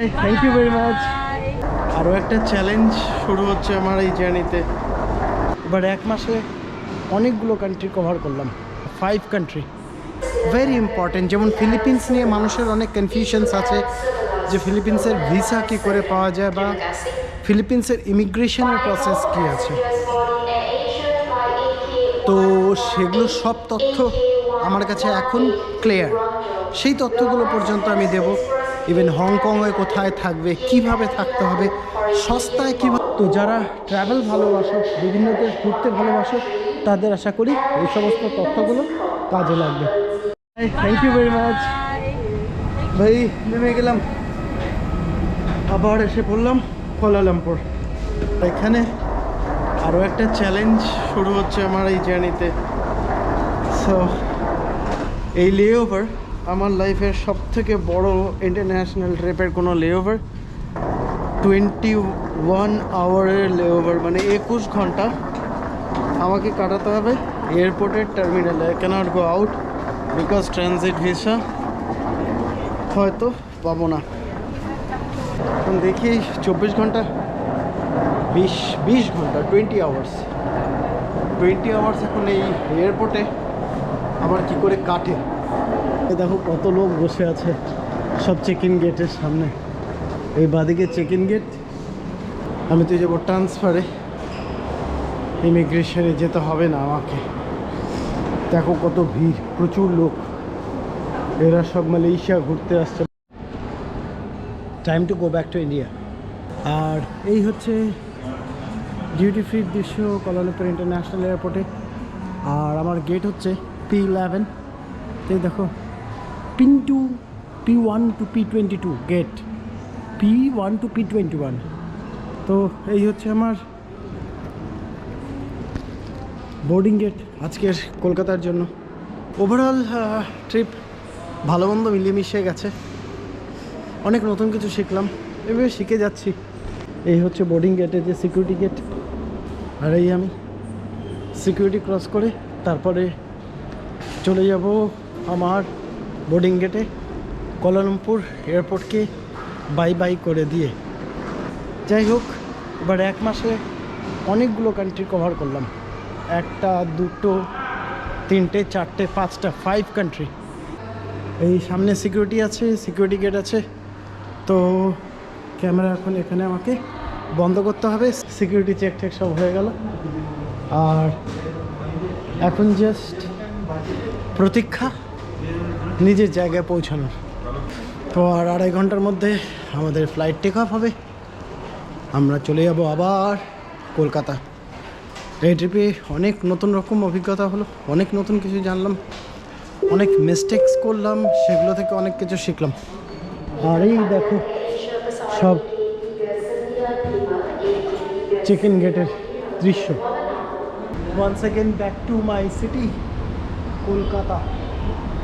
Thank you very much আরও একটা challenge শুরু হচ্ছে আমার এই জার্নিতে এবার এক মাসে অনেকগুলো কান্ট্রি কভার করলাম। ফাইভ কান্ট্রি ভেরি ইম্পর্টেন্ট যেমন ফিলিপিন্স নিয়ে মানুষের অনেক কনফিউশনস আছে, যে ফিলিপিন্সের ভিসা কি করে পাওয়া যায় বা ফিলিপিন্সের ইমিগ্রেশনের প্রসেস কি আছে। তো সেগুলো সব তথ্য আমার কাছে এখন ক্লিয়ার সেই তথ্যগুলো পর্যন্ত আমি দেব। ইভেন হংকংয়ে কোথায় থাকবে কীভাবে থাকতে হবে সস্তায় কীভাবে তো যারা ট্রাভেল ভালোবাসো বিভিন্ন দেশ ঘুরতে ভালোবাসো তাদের আশা করি এই সমস্ত তথ্যগুলো কাজে লাগবে। থ্যাংক ইউ ভেরি মাচ ভাই নেমে গেলাম। আবার এসে পড়লাম কোলালামপুর এখানে আরও একটা চ্যালেঞ্জ শুরু হচ্ছে আমার এই জার্নিতে সো এই লেওভার আমার লাইফের সব থেকে বড় ইন্টারন্যাশনাল ট্রিপের কোনো লেওভার টোয়েন্টি ওয়ান আওয়ারের লেওভার মানে একুশ ঘণ্টা। আমাকে কাটাতে হবে এয়ারপোর্টের টার্মিনালে I can't go out because transit visa হয়তো পাবো না। এখন দেখি, চব্বিশ ঘণ্টা? বিশ বিশ ঘণ্টা টোয়েন্টি আওয়ার্স টোয়েন্টি আওয়ার্স এখন এই এয়ারপোর্টে আবার কি করে কাটে? দেখো কত লোক বসে আছে। সব চেক ইন গেটের সামনে। এই বাদিকে চেক ইন গেট আমি তো যাব ট্রান্সফারে ইমিগ্রেশনে যেতে হবে না আমাকে। দেখো কত ভিড়, প্রচুর লোক। এরা সব মালয়েশিয়া ঘুরতে আসছে। Time to go back to India আর এই হচ্ছে ডিউটি ফ্রি দৃশ্য কলালপুর ইন্টারন্যাশনাল এয়ারপোর্টে আর আমার গেট হচ্ছে পি ইলেভেন এই দেখো। Pin to P one to P twenty to gate P one to P twenty one তো এই হচ্ছে আমার বোর্ডিং গেট আজকের কলকাতার জন্য। ওভারঅল ট্রিপ ভালো মন্দ মিলিয়ে মিশিয়ে গেছে। অনেক নতুন কিছু শিখলাম, এভাবে শিখে যাচ্ছি। এই হচ্ছে বোর্ডিং গেটের যে সিকিউরিটি গেট আর এই আমি সিকিউরিটি ক্রস করে তারপরে চলে যাব আমার বোর্ডিং গেটে কলালামপুর এয়ারপোর্টকে বাই বাই করে দিয়ে। যাই হোক, এবার এক মাসে অনেকগুলো কান্ট্রি কভার করলাম। একটা, দুটো, তিনটে, চারটে, পাঁচটা ফাইভ কান্ট্রি এই সামনে সিকিউরিটি আছে সিকিউরিটি গেট আছে। তো ক্যামেরা এখন এখানে আমাকে বন্ধ করতে হবে। সিকিউরিটি চেক টেক সব হয়ে গেল। আর এখন জাস্ট প্রতীক্ষা। নিজের জায়গায় পৌঁছানোর। তো আর আড়াই ঘণ্টার মধ্যে আমাদের ফ্লাইট টেক অফ হবে। আমরা চলে যাব আবার কলকাতা। এই ট্রিপে অনেক নতুন রকম অভিজ্ঞতা হলো, অনেক নতুন কিছু জানলাম, অনেক মিস্টেক্স করলাম, সেগুলো থেকে অনেক কিছু শিখলাম। আর এই দেখো, সব চিকেন গেটের দৃশ্য। One second back to my city Kolkata.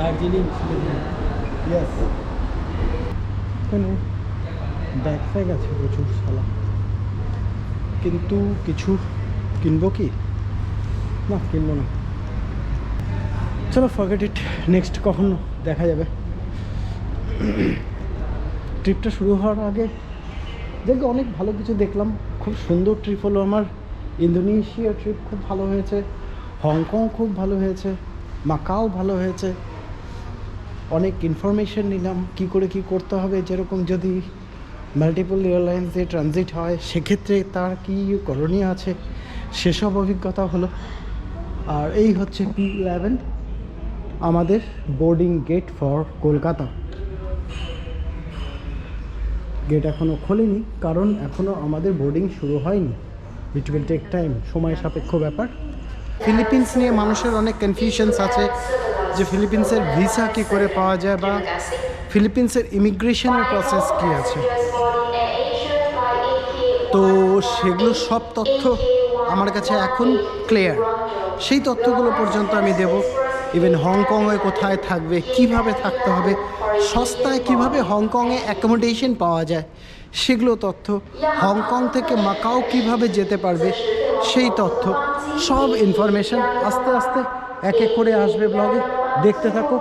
Darjeeling yes এখানে ব্যাগ ফ্যাগ আছে প্রচুর সালা কিন্তু কিছু কিনবো কি? না, কিনবো না। চলো ফরগেট ইট নেক্সট কখনো দেখা যাবে? ট্রিপটা শুরু হওয়ার আগে দেখবে অনেক ভালো কিছু দেখলাম। খুব সুন্দর ট্রিপ হলো আমার। ইন্দোনেশিয়া ট্রিপ খুব ভালো হয়েছে। হংকং খুব ভালো হয়েছে। মাকাও ভালো হয়েছে। অনেক ইনফরমেশন নিলাম, কি করে কি করতে হবে, যেরকম যদি মাল্টিপল এয়ারলাইন্সে ট্রানজিট হয়, সেক্ষেত্রে তার কি করণীয় আছে? সেসব অভিজ্ঞতা হলো। আর এই হচ্ছে পি ইলেভেন আমাদের boarding gate for Kolkata. Gate এখনও খোলেনি, কারণ এখনও আমাদের বোর্ডিং শুরু হয়নি। ইট উইল টেক টাইম সময় সাপেক্ষ ব্যাপার। ফিলিপিন্স নিয়ে মানুষের অনেক কনফিউশনস আছে। যে ফিলিপিন্সের ভিসা কি করে পাওয়া যায় বা ফিলিপিন্সের ইমিগ্রেশনের প্রসেস কি আছে? তো সেগুলো সব তথ্য আমার কাছে এখন ক্লিয়ার সেই তথ্যগুলো পর্যন্ত আমি দেব। ইভেন হংকংয়ে কোথায় থাকবে, কীভাবে থাকতে হবে, সস্তায় কীভাবে হংকংয়ে অ্যাকোমোডেশন পাওয়া যায়, সেগুলো তথ্য হংকং থেকে মাকাও কীভাবে যেতে পারবে, সেই তথ্য, সব ইনফরমেশন আস্তে আস্তে এক এক করে আসবে ব্লগে দেখতে থাকো।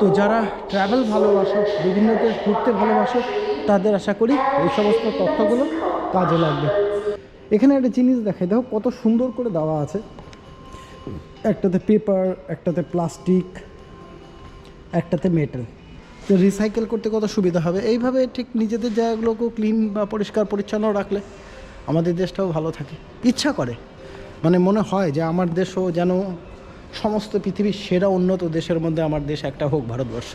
তো যারা ট্রাভেল ভালোবাসো, বিভিন্ন দেশ ঘুরতে ভালোবাসো, তাদের আশা করি এই সমস্ত তথ্যগুলো কাজে লাগবে। এখানে একটা জিনিস দেখাই, দেখো কত সুন্দর করে দেওয়া আছে। একটাতে পেপার একটাতে প্লাস্টিক একটাতে মেটাল তো রিসাইকেল করতে কত সুবিধা হবে? এইভাবে ঠিক নিজেদের জায়গাগুলোকেও ক্লিন বা পরিষ্কার পরিচ্ছন্ন রাখলে আমাদের দেশটাও ভালো থাকে। ইচ্ছা করে। মানে মনে হয় যে আমার দেশও যেন সমস্ত পৃথিবীর সেরা উন্নত দেশের মধ্যে আমার দেশ একটা হোক ভারতবর্ষ।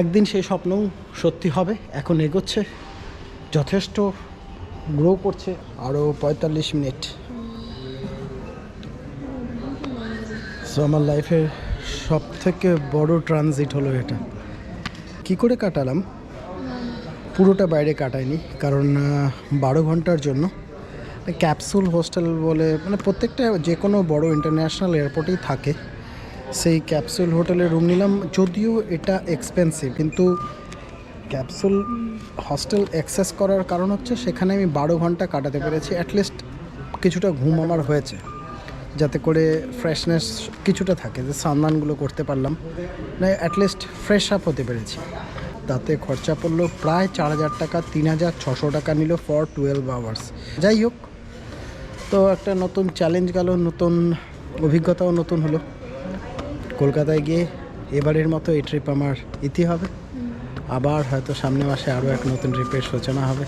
একদিন সেই স্বপ্নও সত্যি হবে, এখন এগোচ্ছে, যথেষ্ট গ্রো করছে আরও পঁয়তাল্লিশ মিনিট। সো আমার লাইফের সব থেকে বড় ট্রানজিট হলো এটা। কি করে কাটালাম? পুরোটা বাইরে কাটাইনি, কারণ বারো ঘণ্টার জন্য ক্যাপসুল হোস্টেল বলে মানে প্রত্যেকটা যে কোনো বড় ইন্টারন্যাশনাল এয়ারপোর্টেই থাকে। সেই ক্যাপসুল হোটেলে রুম নিলাম, যদিও এটা এক্সপেন্সিভ কিন্তু ক্যাপসুল হস্টেল অ্যাক্সেস করার কারণ হচ্ছে সেখানে আমি বারো ঘণ্টা কাটাতে পেরেছি অ্যাটলিস্ট কিছুটা ঘুম আমার হয়েছে, যাতে করে ফ্রেশনেস কিছুটা থাকে, যে সান্দানগুলো করতে পারলাম না অ্যাটলিস্ট ফ্রেশ আপ হতে পেরেছি। তাতে খরচা পড়ল প্রায় চার হাজার টাকা, তিন হাজার ছশো টাকা নিল ফর টুয়েলভ আওয়ার্স যাই হোক তো একটা নতুন চ্যালেঞ্জ গেল, নতুন অভিজ্ঞতাও নতুন হলো। কলকাতায় গিয়ে এবারের মতো এই ট্রিপ আমার ইতি হবে। আবার হয়তো সামনে মাসে আরও এক নতুন ট্রিপের সূচনা হবে।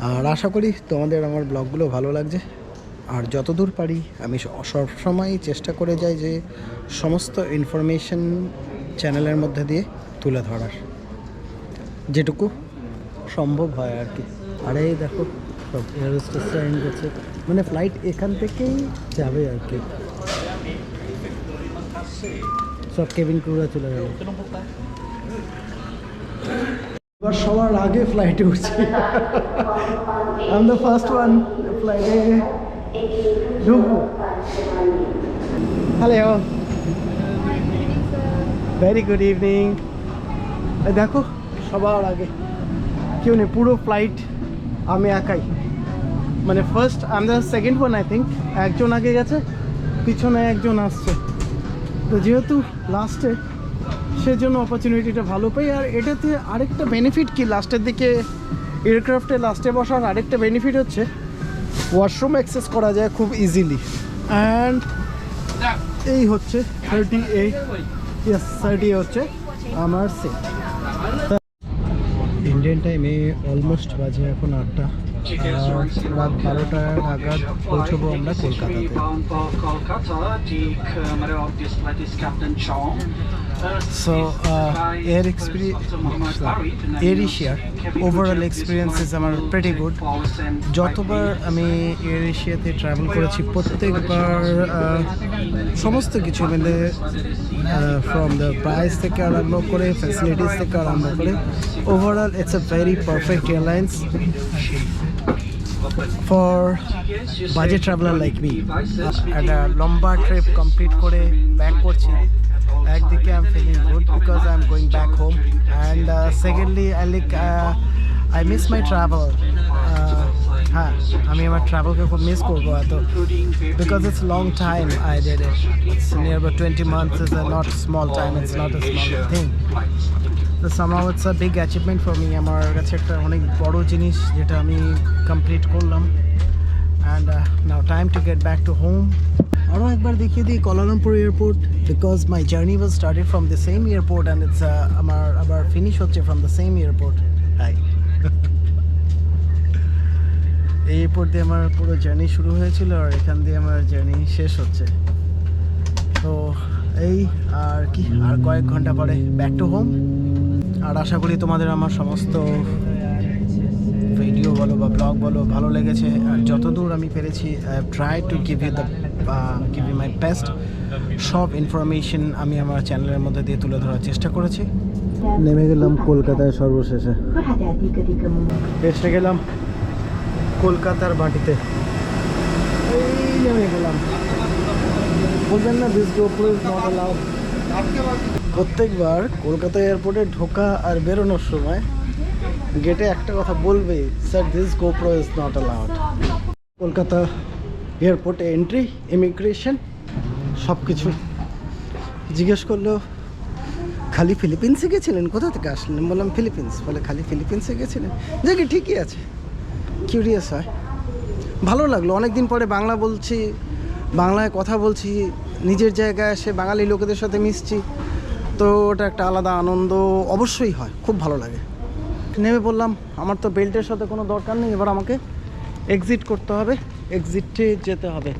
আর আশা করি তোমাদের আমার ব্লগগুলো ভালো লাগছে। আর যতদূর পারি, আমি সবসময় চেষ্টা করে যাই যে সমস্ত ইনফরমেশন চ্যানেলের মধ্যে দিয়ে তুলে ধরার। যেটুকু সম্ভব হয় আর কি। আরে দেখো করছে মানে ফ্লাইট এখান থেকেই যাবে আর কি। সব কেবিন ক্রুরা চলে গেল। এবার সবার আগে ফ্লাইটে উঠছি। আম দ্য ফার্স্ট ওয়ান ফ্লাইটে ঢুকবো। হ্যালো ভেরি গুড ইভিনিং দেখো, সবার আগে। কেউ নেই, পুরো ফ্লাইট আমি একাই। মানে first um the second one I think একজন আগে গেছে, পিছনে একজন আসছে। তো যেহেতু লাস্টে সেজন্য অপরচুনিটিটা ভালো পাই। আর এটাতে আরেকটা বেনিফিট কি? লাস্টের দিকে এয়ারক্রাফটে লাস্টে বসার আরেকটা বেনিফিট হচ্ছে ওয়াশরুম অ্যাক্সেস করা যায় খুব ইজিলি অ্যান্ড এই হচ্ছে থার্টি এইট ইয়েস থার্টি হচ্ছে আমার সেট ইন্ডিয়ান টাইমে অলমোস্ট বাজে এখন আটটা। রাত বারোটা নাগাদ পৌঁছবো আমরা কলকাতাতে। So, uh, air experience, air Asia, overall experience আমার pretty good. যতবার আমি এয়ার এশিয়াতে ট্রাভেল করেছি প্রত্যেকবার সমস্ত কিছু মানে ফ্রম দ্য প্রাইস থেকে আরম্ভ করে ফ্যাসিলিটিস থেকে আরম্ভ করে overall it's a very perfect airlines for budget traveller like me একটা লম্বা ট্রিপ কমপ্লিট করে ব্যাক করছি। একদিকে I am feeling good because I am going back home and secondly I like I miss my travel হ্যাঁ আমি আমার ট্রাভেলকে খুব মিস করব এত because it's long time I did it it's near about twenty months is a not small time it's not a small thing তো somehow it's a big achievement for me আমার কাছে একটা অনেক বড় জিনিস যেটা আমি কমপ্লিট করলাম and now time to get back to home আরও একবার দেখিয়ে দিই Kuala Lumpur airport because my journey was started from the same airport and it's আমার, আবার ফিনিশ হচ্ছে from the same airport high এই এয়ারপোর্ট দিয়ে আমার পুরো জার্নি শুরু হয়েছিল আর এখান দিয়ে আমার জার্নি শেষ হচ্ছে। তো এই, আর কি, আর কয়েক ঘণ্টা পরে ব্যাক টু হোম আর আশা করি তোমাদের আমার সমস্ত ভিডিও বলো বা ব্লগ বলো ভালো লেগেছে। আর যতদূর আমি পেরেছি I have try to give you the give you my best সব ইনফরমেশন আমি আমার চ্যানেলের মধ্যে দিয়ে তুলে ধরার চেষ্টা করেছি। নেমে গেলাম কলকাতায় সর্বশেষে। এসে গেলাম কলকাতার বাটিতে এই নেমে গেলাম। বলবেন না দিস গোপ্রো নট অ্যালাউড প্রত্যেকবার কলকাতা এয়ারপোর্টে ঢোকা আর বেরোনোর সময় গেটে একটা কথা বলবে sir this GoPro is not allowed Kolkata এয়ারপোর্টে এন্ট্রি ইমিগ্রেশন সব কিছু জিজ্ঞেস করল, খালি ফিলিপিন্সে গেছিলেন? কোথা থেকে আসলেন? বললাম, ফিলিপিন্স। বলে, খালি ফিলিপিন্সে গেছিলেন? দেখি ঠিকই আছে। কিউরিয়াস হয়। ভালো লাগল। অনেক দিন পরে বাংলা বলছি, বাংলায় কথা বলছি, নিজের জায়গায় এসে বাঙালি লোকেদের সাথে মিশছি। তো ওটা একটা আলাদা আনন্দ অবশ্যই হয়, খুব ভালো লাগে। নেমে বললাম আমার তো বেল্টের সাথে কোনো দরকার নেই। এবার আমাকে এক্সিট করতে হবে। এক্সিটে যেতে হবে।